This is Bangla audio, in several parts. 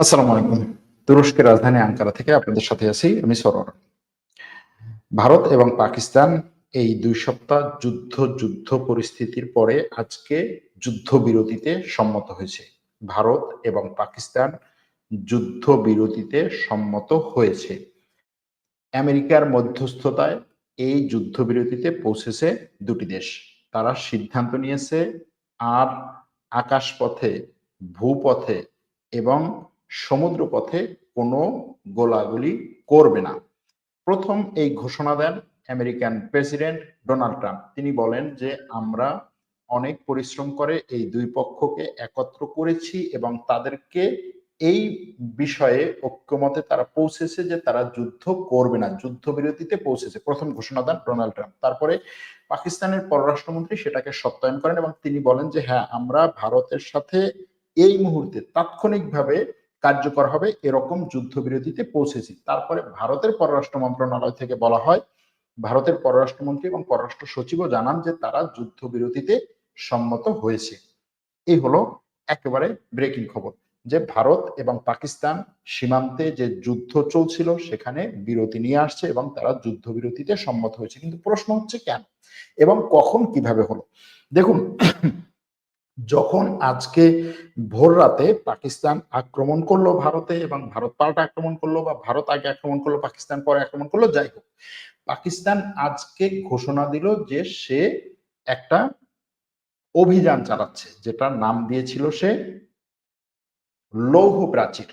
আসসালামু আলাইকুম। তুরস্কের রাজধানী আঙ্কারা থেকে আপনাদের সাথে আছি আমি সরোর ভারত এবং পাকিস্তান এই দুই সপ্তাহ যুদ্ধ যুদ্ধ পরিস্থিতির পরে আজকে যুদ্ধ বিরতিতে সম্মত হয়েছে। ভারত এবং পাকিস্তান যুদ্ধ বিরতিতে সম্মত হয়েছে। আমেরিকার মধ্যস্থতায় এই যুদ্ধ বিরতিতে পৌঁছেছে দুটি দেশ। তারা সিদ্ধান্ত নিয়েছে, আর আকাশপথে, ভূপথে এবং সমুদ্র পথে কোনো গোলাগুলি করবে না। প্রথম এই ঘোষণা দেন আমেরিকান প্রেসিডেন্ট ডোনাল্ড ট্রাম্প। তিনি বলেন যে, আমরা অনেক পরিশ্রম করে এই দুই পক্ষকে একত্র করেছি এবং তাদেরকে এই বিষয়ে ঐক্যমতে তারা পৌঁছেছে যে তারা যুদ্ধ করবে না, যুদ্ধবিরতিতে পৌঁছেছে। প্রথম ঘোষণা দেন ডোনাল্ড ট্রাম্প। তারপরে পাকিস্তানের পররাষ্ট্রমন্ত্রী সেটাকে সত্যায়ন করেন এবং তিনি বলেন যে হ্যাঁ আমরা ভারতের সাথে এই মুহূর্তে তাৎক্ষণিকভাবে কার্যকর হবে, এরকম যুদ্ধবিরতিতে পৌঁছেছি। তারপরে ভারতের পররাষ্ট্র মন্ত্রণালয় থেকে বলা হয়, ভারতের পররাষ্ট্রমন্ত্রী এবং পররাষ্ট্র সচিবও জানান যে তারা যুদ্ধবিরতিতে সম্মত হয়েছে। এই হলো একেবারে ব্রেকিং খবর, যে ভারত এবং পাকিস্তান সীমান্তে যে যুদ্ধ চলছিল, সেখানে বিরতি নিয়ে আসছে এবং তারা যুদ্ধবিরতিতে সম্মত হয়েছে। কিন্তু প্রশ্ন হচ্ছে কেন এবং কখন কীভাবে হলো? দেখুন যখন আজকে ভোর রাতে পাকিস্তান আক্রমণ করল ভারতে এবং ভারত পাল্টা আক্রমণ করল বা ভারত আগে আক্রমণ করল, পাকিস্তান পরে আক্রমণ করল, যাই হোক, পাকিস্তান আজকে ঘোষণা দিল যে সে একটা অভিযান চালাচ্ছে, যেটার নাম দিয়েছিল সে লৌহ প্রাচীর।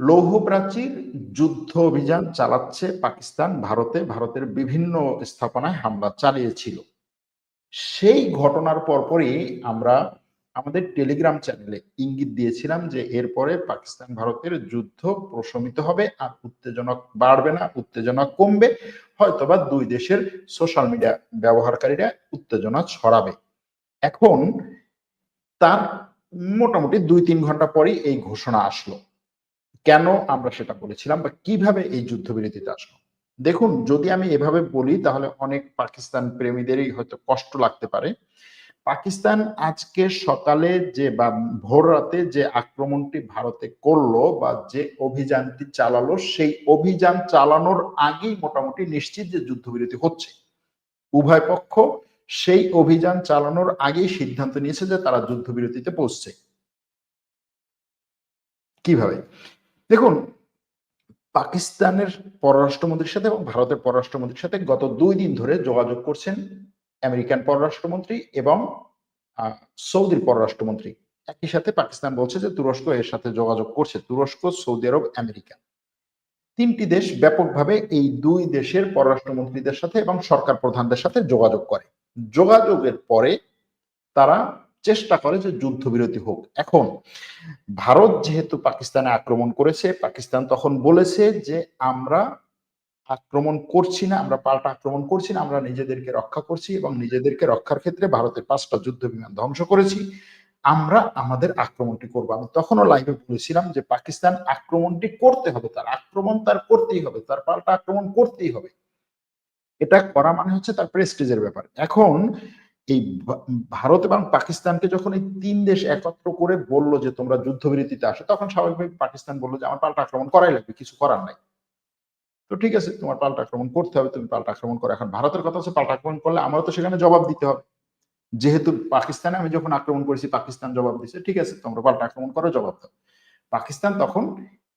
লৌহ প্রাচীর যুদ্ধ অভিযান চালাচ্ছে পাকিস্তান, ভারতে, ভারতের বিভিন্ন স্থাপনায় হামলা চালিয়েছিল। সেই ঘটনার পরপরই আমরা আমাদের টেলিগ্রাম চ্যানেলে ইঙ্গিত দিয়েছিলাম যে এরপরে পাকিস্তান ভারতের যুদ্ধ প্রশমিত হবে আর উত্তেজনা বাড়বে না, উত্তেজনা কমবে। হয়তোবা দুই দেশের সোশ্যাল মিডিয়া ব্যবহারকারীরা উত্তেজনা ছড়াবে। এখন তার মোটামুটি দুই তিন ঘণ্টা পরেই এই ঘোষণা আসলো। কেন আমরা সেটা বলেছিলাম বা কীভাবে এই যুদ্ধবিরতিতে আসলো? দেখুন, যদি আমি এভাবে বলি, তাহলে অনেক পাকিস্তান প্রেমীদেরই হয়তো কষ্ট লাগতে পারে। পাকিস্তান আজকে সকালে যে বা ভোর রাতে যে আক্রমণটি ভারতে করল বা যে অভিযানটি চালালো, সেই অভিযান চালানোর আগেই মোটামুটি নিশ্চিত যে যুদ্ধবিরতি হচ্ছে। উভয় পক্ষ সেই অভিযান চালানোর আগেই সিদ্ধান্ত নিয়েছে যে তারা যুদ্ধবিরতিতে পৌঁছছে। কীভাবে? দেখুন পাকিস্তানের পররাষ্ট্রমন্ত্রীর সাথে এবং ভারতের পররাষ্ট্রমন্ত্রীর সাথে গত দুই দিন ধরে যোগাযোগ করছেন আমেরিকান পররাষ্ট্রমন্ত্রী এবং সৌদির পররাষ্ট্রমন্ত্রী। একই সাথে পাকিস্তান বলছে যে তুরস্ক এর সাথে যোগাযোগ করছে। তুরস্ক, সৌদি আরব, আমেরিকা। তিনটি দেশ ব্যাপকভাবে এই দুই দেশের পররাষ্ট্রমন্ত্রীদের সাথে এবং সরকার প্রধানদের সাথে যোগাযোগ করে। যোগাযোগের পরে তারা চেষ্টা করে যে যুদ্ধবিরতি হোক। এখন, ভারত যেহেতু পাকিস্তানে আক্রমণ করেছে, পাকিস্তান তখন বলেছে যে আমরা আক্রমণ করছি না, আমরা পাল্টা আক্রমণ করছি না, আমরা নিজেদেরকে রক্ষা করছি এবং নিজেদেরকে রক্ষার ক্ষেত্রে ভারতের পাঁচটা যুদ্ধ বিমান ধ্বংস করেছি। আমরা আমাদের আক্রমণটি করব। আমি তখনও লাইভে বলেছিলাম যে পাকিস্তান আক্রমণটি করতে হবে, তার আক্রমণ তার করতেই হবে, তার পাল্টা আক্রমণ করতেই হবে। এটা করা মানে হচ্ছে তার প্রেস্টিজের ব্যাপার। এখন এই ভারত এবং পাকিস্তানকে যখন এই তিন দেশ একত্র করে বলল যে তোমরা যুদ্ধবিরতিতে আসো, তখন স্বাভাবিকভাবে পাকিস্তান বলল যে আমার পাল্টা আক্রমণ করাই লাগবে, কিছু করার নাই। তো ঠিক আছে, তোমার পাল্টা আক্রমণ করতে হবে, তুমি পাল্টা আক্রমণ করো। এখন ভারতের কথা হচ্ছে পাল্টা আক্রমণ করলে আমারও তো সেখানে জবাব দিতে হবে। যেহেতু পাকিস্তানে আমি যখন আক্রমণ করেছি, পাকিস্তান জবাব দিচ্ছে ঠিক আছে, তোমরা পাল্টা আক্রমণ করো, জবাব দাও। পাকিস্তান তখন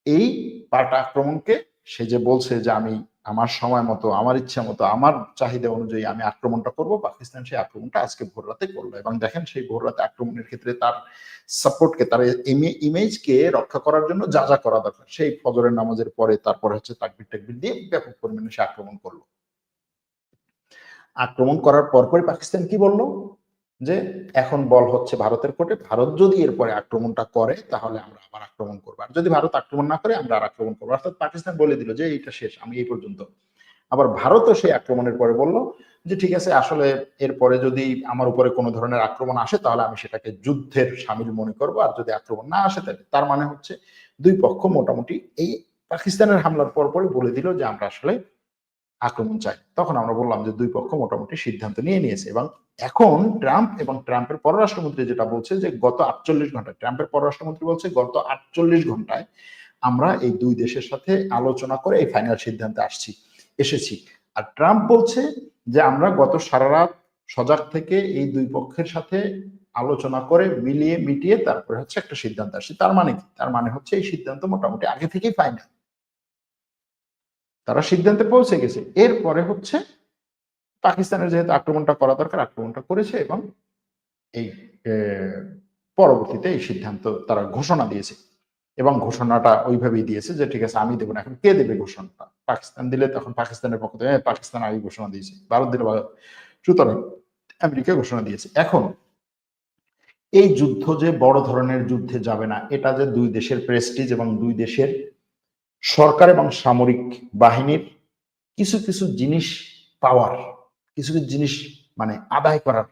এই পাল্টা আক্রমণকে সে যে বলছে যে আমি আমার সময় মতো, আমার ইচ্ছা মতো, আমার চাহিদা অনুযায়ী আমি আক্রমণটা করব। পাকিস্তান সেই আক্রমণটা আজকে ভোর রাতে করল এবং দেখেন সেই ভোর রাতে আক্রমণের ক্ষেত্রে তার সাপোর্টকে তার ইমেজকে রক্ষা করার জন্য যা যা করা দরকার, সেই ফজরের নামাজের পরে তারপর হচ্ছে তাকবির, টাকবির দিয়ে ব্যাপক পরিমাণে সে আক্রমণ করল। আক্রমণ করার পরপরই পাকিস্তান কি বলল? যে এখন বল হচ্ছে ভারতের কোর্টে, ভারত যদি এরপরে আক্রমণটা করে, তাহলে আমরা আবার আক্রমণ করব। আর যদি ভারত আক্রমণ না করে, আমরা আর আক্রমণ করব অর্থাৎ পাকিস্তান বলে দিল যে এইটা শেষ, আমি এই পর্যন্ত। আবার ভারতও সেই আক্রমণের পরে বলল যে ঠিক আছে, আসলে এরপরে যদি আমার উপরে কোনো ধরনের আক্রমণ আসে, তাহলে আমি সেটাকে যুদ্ধের সামিল মনে করব। আর যদি আক্রমণ না আসে, তাহলে তার মানে হচ্ছে দুই পক্ষ মোটামুটি এই পাকিস্তানের হামলার পরপরই বলে দিল যে আমরা আসলে আক্রমণ চায়। তখন আমরা বললাম যে দুই পক্ষ মোটামুটি সিদ্ধান্ত নিয়ে নিয়েছে এবং এখন ট্রাম্প এবং ট্রাম্পের পররাষ্ট্রমন্ত্রী যেটা বলছে যে গত আটচল্লিশ ঘন্টায়, ট্রাম্পের পররাষ্ট্রমন্ত্রী বলছে গত আটচল্লিশ ঘন্টায় আমরা এই দুই দেশের সাথে আলোচনা করে এই ফাইনাল সিদ্ধান্তে আসছি, এসেছি। আর ট্রাম্প বলছে যে আমরা গত সারা রাত সজাগ থেকে এই দুই পক্ষের সাথে আলোচনা করে মিলিয়ে মিটিয়ে তারপরে হচ্ছে একটা সিদ্ধান্ত আসছে। তার মানে কি? তার মানে হচ্ছে এই সিদ্ধান্ত মোটামুটি আগে থেকেই ফাইনাল তারা সিদ্ধান্তে পৌঁছে গেছে। এরপরে হচ্ছে পাকিস্তানের যেহেতু আক্রমণটা করা দরকার, আক্রমণটা করেছে এবং এই পরবর্তীতে এই সিদ্ধান্ত তারা ঘোষণা দিয়েছে। এবং ঘোষণাটা ওইভাবেই দিয়েছে যে, ঠিক আছে, আমি দেবো না। এখন কে দেবে ঘোষণাটা? পাকিস্তান দিলে তখন পাকিস্তানের পক্ষ থেকে পাকিস্তান আগে ঘোষণা দিয়েছে। ভারত দিলে সুতরাং আমেরিকা ঘোষণা দিয়েছে। এখন এই যুদ্ধ যে বড় ধরনের যুদ্ধে যাবে না, এটা যে দুই দেশের প্রেস্টিজ এবং দুই দেশের সরকার এবং সামরিক বাহিনীর কিছু কিছু জিনিস পাওয়ার, কিছু কিছু জিনিস মানে আদায় করার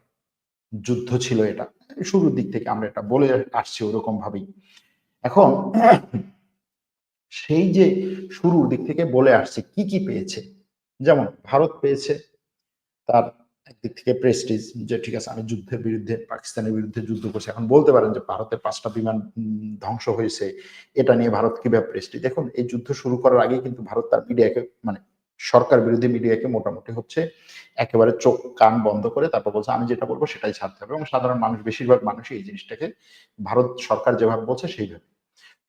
যুদ্ধ ছিল এটা। শুরুর দিক থেকে আমরা এটা বলে আসছি ওরকম ভাবেই। এখন সেই যে শুরুর দিক থেকে বলে আসছে, কি কি পেয়েছে? যেমন ভারত পেয়েছে তার একদিক থেকে প্রেস্টিজ যে ঠিক আছে, আমি যুদ্ধের বিরুদ্ধে, পাকিস্তানের বিরুদ্ধে যুদ্ধ করছি। এখন বলতে পারেন যে ভারতের পাঁচটা বিমান ধ্বংস হয়েছে, এটা নিয়ে ভারত কীভাবে প্রেস্টিজ দেখুন, এই যুদ্ধ শুরু করার আগে কিন্তু ভারত তার মিডিয়াকে মানে সরকার বিরোধী মিডিয়াকে মোটামুটি হচ্ছে একেবারে চোখ, কান বন্ধ করে তারপর বলছে, আমি যেটা বলব সেটাই ছাড়তে হবে। এবং সাধারণ মানুষ, বেশিরভাগ মানুষই এই জিনিসটাকে ভারত সরকার যেভাবে বলছে সেইভাবে।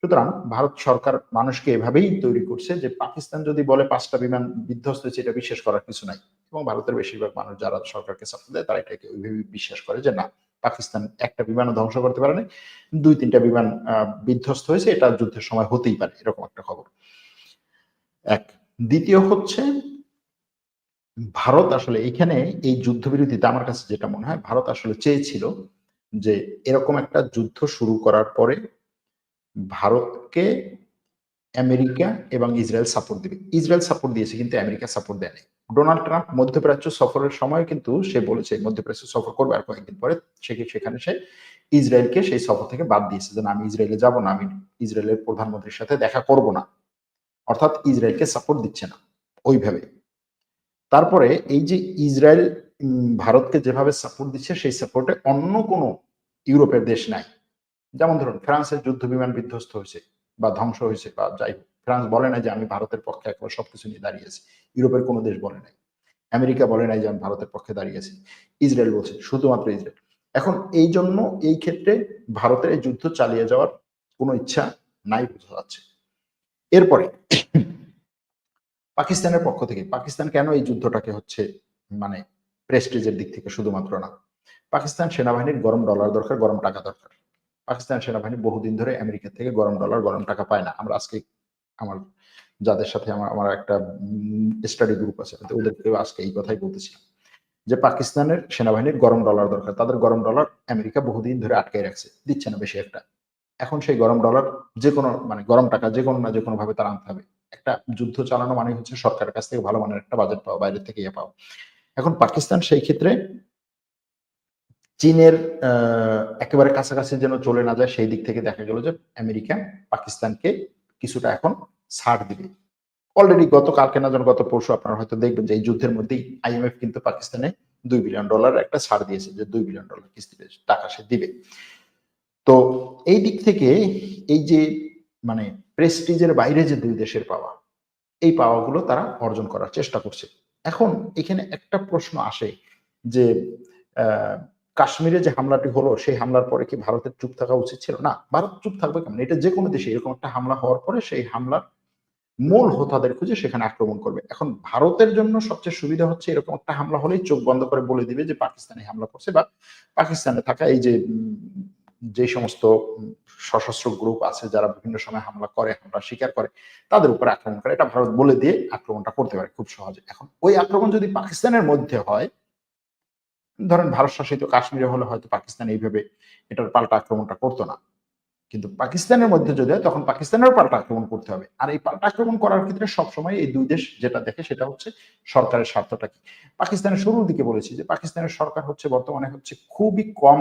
সুতরাং ভারত সরকার মানুষকে এভাবেই তৈরি করছে যে পাকিস্তান যদি বলে পাঁচটা বিমান বিধ্বস্ত হয়েছে, এটা বিশ্বাস করার কিছু নাই। এবং ভারতের বেশিরভাগ মানুষ যারা সরকারকে সাপোর্ট দেয়, তারা এটাকে ওইভাবে বিশ্বাস করে যে না, পাকিস্তান একটা বিমানও ধ্বংস করতে পারেনি, দুই তিনটা বিমান বিধ্বস্ত হয়েছে, এটা যুদ্ধের সময় হতেই পারে, এরকম একটা খবর। এক, দ্বিতীয় হচ্ছে, ভারত আসলে এখানে এই যুদ্ধবিরতিতে আমার কাছে যেটা মনে হয়, ভারত আসলে চেয়েছিল যে এরকম একটা যুদ্ধ শুরু করার পরে ভারতকে আমেরিকা এবং ইসরায়েল সাপোর্ট দিবে। ইসরায়েল সাপোর্ট দিয়েছে, কিন্তু আমেরিকা সাপোর্ট দেয়নি ডোনাল্ড ট্রাম্প মধ্যপ্রাচ্য সফরের সময় কিন্তু সে বলেছে, মধ্যপ্রাচ্য সফর করবে আর কয়েকদিন পরে সে সেখানে সে ইসরায়েলকে সেই সফর থেকে বাদ দিয়েছে যে আমি ইসরায়েলে যাব না, আমি ইসরায়েলের প্রধানমন্ত্রীর সাথে দেখা করব না। অর্থাৎ ইসরায়েলকে সাপোর্ট দিচ্ছে না, ওইভাবে। তারপরে এই যে ইসরায়েল ভারতকে যেভাবে সাপোর্ট দিচ্ছে, সেই সাপোর্টে অন্য কোনো ইউরোপের দেশ নাই। যেমন ধরুন, ফ্রান্সের যুদ্ধ বিমান বিধ্বস্ত হয়েছে বা ধ্বংস হয়েছে বা যাই ফ্রান্স বলে নাই যে আমি ভারতের পক্ষে একবার সবকিছু নিয়ে দাঁড়িয়েছি ইউরোপের কোনো দেশ বলে নাই। আমেরিকা বলে নাই যে আমি ভারতের পক্ষে দাঁড়িয়েছি ইসরায়েল বলছে, শুধুমাত্র ইসরায়েল। এখন এই জন্য এই ক্ষেত্রে ভারতের এই যুদ্ধ চালিয়ে যাওয়ার কোনো ইচ্ছা নাই বোঝা যাচ্ছে। এরপরে পাকিস্তানের পক্ষ থেকে, পাকিস্তান কেন এই যুদ্ধটাকে হচ্ছে মানে প্রেস্টিজের দিক থেকে শুধুমাত্র না? পাকিস্তান সেনাবাহিনীর গরম ডলার দরকার, গরম টাকা দরকার। পাকিস্তান সেনাবাহিনী বহুদিন ধরে আমেরিকা থেকে গরম ডলার গরম টাকা পায় না। আমরা আজকে আমার যাদের সাথে আমার আমার একটা স্টাডি গ্রুপ আছে ওদেরকেও আজকে এই কথাই বলতেছিলাম যে পাকিস্তানের সেনাবাহিনীর গরম ডলার দরকার। তাদের গরম ডলার আমেরিকা বহুদিন ধরে আটকে রাখছে, দিচ্ছে না বেশি একটা। এখন সেই গরম ডলার যে কোনো মানে গরম টাকা যে কোনো না যে কোনো ভাবে তারা আনতে হবে। একটা যুদ্ধ চালানো মানে হচ্ছে সরকারের কাছ থেকে ভালো মানের একটা বাজেট পাওয়া বাইরে থেকে ইয়ে পাওয়া। এখন পাকিস্তান সেই ক্ষেত্রে চীনের একেবারে কাছাকাছি যেন চলে না যায়, সেই দিক থেকে দেখা গেল যে আমেরিকা পাকিস্তানকে কিছুটা এখন ছাড় দিবে। অলরেডি গত কালকে না যেন গত পরশু আপনারা হয়তো দেখবেন যে এই যুদ্ধের মধ্যেই আইএমএফ কিন্তু পাকিস্তানে দুই বিলিয়ন ডলার একটা ছাড় দিয়েছে, যে দুই বিলিয়ন ডলার কিস্তিতে টাকা সে দিবে। তো এই দিক থেকে এই যে মানে প্রেস্টিজের বাইরে যে দুই দেশের পাওয়া, এই পাওয়াগুলো তারা অর্জন করার চেষ্টা করছে। এখন এখানে একটা প্রশ্ন আসে যে কাশ্মীরে যে হামলাটি হলো, সেই হামলার পরে কি ভারতের চুপ থাকা উচিত ছিল? না, ভারত চুপ থাকবে কেমন? এটা যে কোনো দেশে এরকম একটা হামলা হওয়ার পরে সেই হামলার মূল হোতাদের খুঁজে সেখানে আক্রমণ করবে। এখন ভারতের জন্য সবচেয়ে সুবিধা হচ্ছে এরকম একটা হামলা হলেই চোখ বন্ধ করে বলে দিবে যে পাকিস্তানে হামলা করছে বা পাকিস্তানে থাকা এই যে যে সমস্ত সশস্ত্র গ্রুপ আছে যারা বিভিন্ন সময় হামলা করে, হামলা স্বীকার করে, তাদের উপর আক্রমণ করে। এটা ভারত বলে দিয়ে আক্রমণটা করতে পারে খুব সহজে। এখন ওই আক্রমণ যদি পাকিস্তানের মধ্যে হয় ধরেন ভারত শাসিত কাশ্মীরে হলে হয়তো পাকিস্তান এইভাবে এটার পাল্টা আক্রমণটা করতো না। কিন্তু পাকিস্তানের মধ্যে যদি হয় তখন পাকিস্তানের পাল্টা আক্রমণ করতে হবে। আর এই পাল্টা আক্রমণ করার ক্ষেত্রে সবসময় এই দুই দেশ যেটা দেখে সেটা হচ্ছে সরকারের স্বার্থটা কি। পাকিস্তানের শুরুর দিকে বলেছি যে পাকিস্তানের সরকার হচ্ছে বর্তমানে হচ্ছে খুবই কম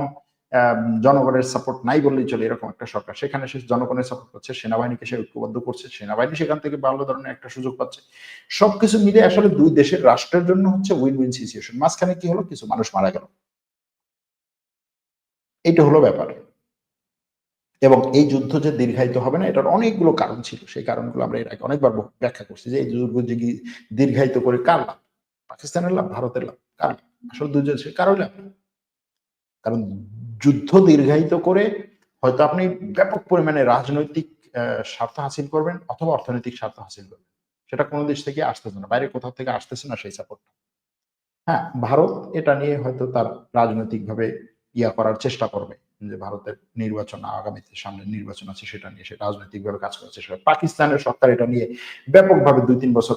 জনগণের সাপোর্ট নাই বললেই চলে, এরকম একটা সরকার। সেখানে সে জনগণের সাপোর্ট পাচ্ছে সেনাবাহিনীকে সে ঐক্যবদ্ধ করছে, সেনাবাহিনী সেখান থেকে ভালো ধরনের একটা সুযোগ পাচ্ছে। সবকিছু মিলে আসলে দুই দেশের রাষ্ট্রের জন্য হচ্ছে উইন উইন সিচুয়েশন মাঝখানে কি হলো? কিছু মানুষ মারা গেল। এটা হলো ব্যাপার। এবং এই যুদ্ধ যে দীর্ঘায়িত হবে না, এটার অনেকগুলো কারণ ছিল। সেই কারণগুলো আমরা এর আগে অনেকবার ব্যাখ্যা করছি যে এই যুদ্ধ যে দীর্ঘায়িত করে কার লাভ? পাকিস্তানের লাভ, ভারতের লাভ? কার আসলে দুজন সে কারোই লাভ? কারণ যুদ্ধ দীর্ঘায়িত করে হয়তো আপনি ব্যাপক পরিমাণে রাজনৈতিক স্বার্থ হাসিল করবেন অথবা অর্থনৈতিক স্বার্থ হাসিল করবেন। সেটা কোনো দেশ থেকে আসতেছে না, বাইরে কোথাও থেকে আসতেছে না সেই সাপোর্ট হ্যাঁ ভারত এটা নিয়ে হয়তো তার রাজনৈতিকভাবে ইয়া করার চেষ্টা করবে যে ভারতের নির্বাচন আগামীতে সামনে নির্বাচন আছে সেটা নিয়ে, সে রাজনৈতিকভাবে কাজ চেষ্টা করবে পাকিস্তানের সরকার এটা নিয়ে ব্যাপকভাবে দুই তিন বছর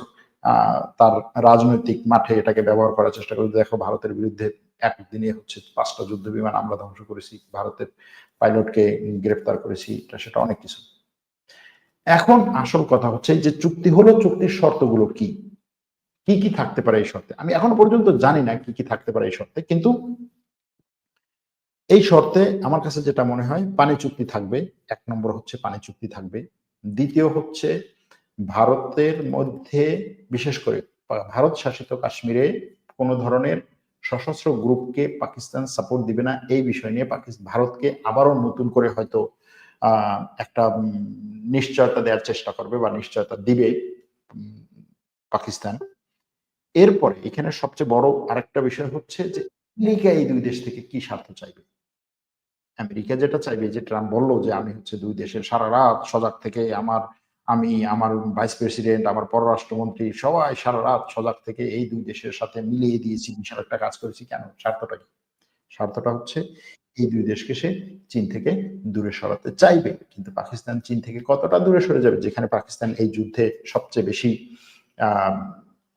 তার রাজনৈতিক মাঠে এটাকে ব্যবহার করার চেষ্টা করে দেখো ভারতের বিরুদ্ধে একদিনে হচ্ছে পাঁচটা যুদ্ধ বিমান আমরা ধ্বংস করেছি, ভারতের পাইলটকে গ্রেফতার করেছি সেটা অনেক কিছু। এখন আসল কথা হচ্ছে যে চুক্তি হলো, চুক্তির শর্তগুলো কি? কি কি থাকতে পারে এই শর্তে? আমি এখনও পর্যন্ত জানি না কি কি থাকতে পারে এই শর্তে, কিন্তু এই শর্তে আমার কাছে যেটা মনে হয়, পানি চুক্তি থাকবে, এক নম্বর হচ্ছে পানি চুক্তি থাকবে। দ্বিতীয় হচ্ছে ভারতের মধ্যে, বিশেষ করে ভারত শাসিত কাশ্মীরে কোনো ধরনের সশস্ত্র গ্রুপকে পাকিস্তান সাপোর্ট দিবে না। এই বিষয় নিয়ে পাকিস্তান ভারতকে আবারও নতুন করে হয়তো একটা নিশ্চয়তা দেওয়ার চেষ্টা করবে বা নিশ্চয়তা দিবে পাকিস্তান। এরপরে এখানে সবচেয়ে বড় আরেকটা বিষয় হচ্ছে যে আমেরিকা এই দুই দেশ থেকে কি স্বার্থ চাইবে? আমেরিকা যেটা চাইবে, যে ট্রাম্প বলল যে আমি হচ্ছে দুই দেশের সারা রাত সজাগ থেকে আমার আমি আমার ভাইস প্রেসিডেন্ট আমার পররাষ্ট্রমন্ত্রী সবাই সারা রাত সজাগ থেকে এই দুই দেশের সাথে মিলিয়ে দিয়েছি বিশাল একটা কাজ করেছি। কেন? স্বার্থটা কি? স্বার্থটা হচ্ছে এই দুই দেশকে সে চীন থেকে দূরে সরাতে চাইবে। কিন্তু পাকিস্তান চীন থেকে কতটা দূরে সরে যাবে যেখানে পাকিস্তান এই যুদ্ধে সবচেয়ে বেশি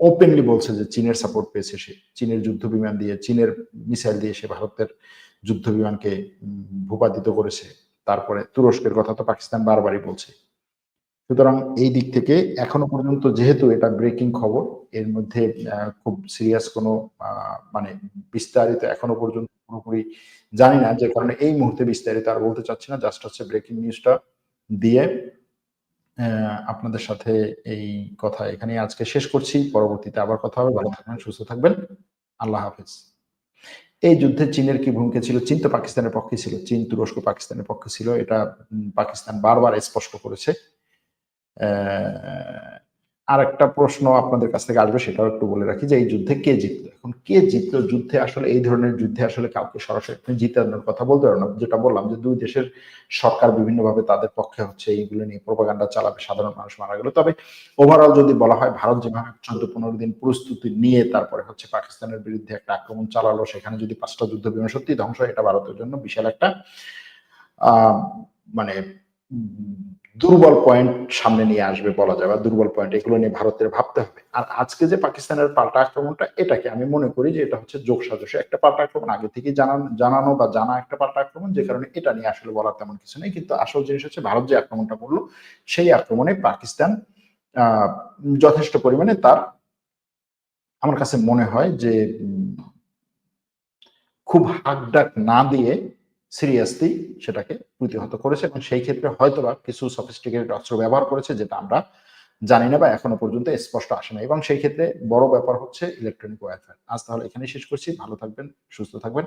ওপেনলি বলছে যে চীনের সাপোর্ট পেয়েছে সে। চীনের যুদ্ধ বিমান দিয়ে চীনের মিসাইল দিয়ে সে ভারতের যুদ্ধ বিমানকে উম, ভূপাতিত করেছে। তারপরে তুরস্কের কথা তো পাকিস্তান বারবারই বলছে। সুতরাং এই দিক থেকে এখনও পর্যন্ত যেহেতু এটা ব্রেকিং খবর, এর মধ্যে খুব সিরিয়াস কোনো মানে বিস্তারিত এখনও পর্যন্ত পুরোপুরি জানি না, যে কারণে এই মুহূর্তে বিস্তারিত আর বলতে চাচ্ছি না জাস্ট হচ্ছে ব্রেকিং নিউজটা দিয়ে আপনাদের সাথে এই কথা এখানে আজকে শেষ করছি, পরবর্তীতে আবার কথা হবে, ভালো থাকবেন, সুস্থ থাকবেন, আল্লাহ হাফেজ। এই যুদ্ধে চীনের কি ভূমিকা ছিল? চীন তো পাকিস্তানের পক্ষে ছিল, চীন তুরস্ক পাকিস্তানের পক্ষে ছিল, এটা পাকিস্তান বারবার স্পষ্ট করেছে। আর একটা প্রশ্ন আপনাদের কাছ থেকে আসবে, সেটাও একটু বলে রাখি যে এই যুদ্ধে কে জিতলো? এখন কে জিতলো যুদ্ধে আসলে, এই ধরনের যুদ্ধে আসলে কাউকে সরাসরি আপনি জিতানোর কথা বলতে পারেন না। যেটা বললাম যে দুই দেশের সরকার বিভিন্নভাবে তাদের পক্ষে হচ্ছে এইগুলো নিয়ে প্রোপাগান্ডা চালাবে, সাধারণ মানুষ মারা গেল। তবে ওভারঅল যদি বলা হয়, ভারত যেভাবে চোদ্দ পনেরো দিন প্রস্তুতি নিয়ে তারপরে হচ্ছে পাকিস্তানের বিরুদ্ধে একটা আক্রমণ চালালো, সেখানে যদি পাঁচটা যুদ্ধ বিমান সত্যি ধ্বংস এটা ভারতের জন্য বিশাল একটা মানে দুর্বল পয়েন্ট সামনে নিয়ে আসবে বলা যায়, বা দুর্বল পয়েন্ট এগুলো নিয়ে ভারতের ভাবতে হবে। আর আজকে যে পাকিস্তানের পাল্টা আক্রমণটা, এটাকে আমি মনে করি যে এটা হচ্ছে যোগ সাজসে একটা পাল্টা আক্রমণ। আগে থেকে জানানো জানানো বা জানা একটা পাল্টা আক্রমণ, যে কারণে এটা নিয়ে আসলে বলার তেমন কিছু নেই। কিন্তু আসল জিনিস হচ্ছে ভারত যে আক্রমণটা করল, সেই আক্রমণে পাকিস্তান যথেষ্ট পরিমাণে তার, আমার কাছে মনে হয় যে খুব হাক ডাক না দিয়ে সিরিয়াসলি সেটাকে প্রতিহত করেছে এবং সেই ক্ষেত্রে হয়তোবা কিছু সফিস্টিকেটেড অস্ত্র ব্যবহার করেছে যেটা আমরা জানি না বা এখনও পর্যন্ত স্পষ্ট আসে না এবং সেই ক্ষেত্রে বড় ব্যাপার হচ্ছে ইলেকট্রনিক ওয়ারফেয়ার আজ তাহলে এখানেই শেষ করছি। ভালো থাকবেন, সুস্থ থাকবেন।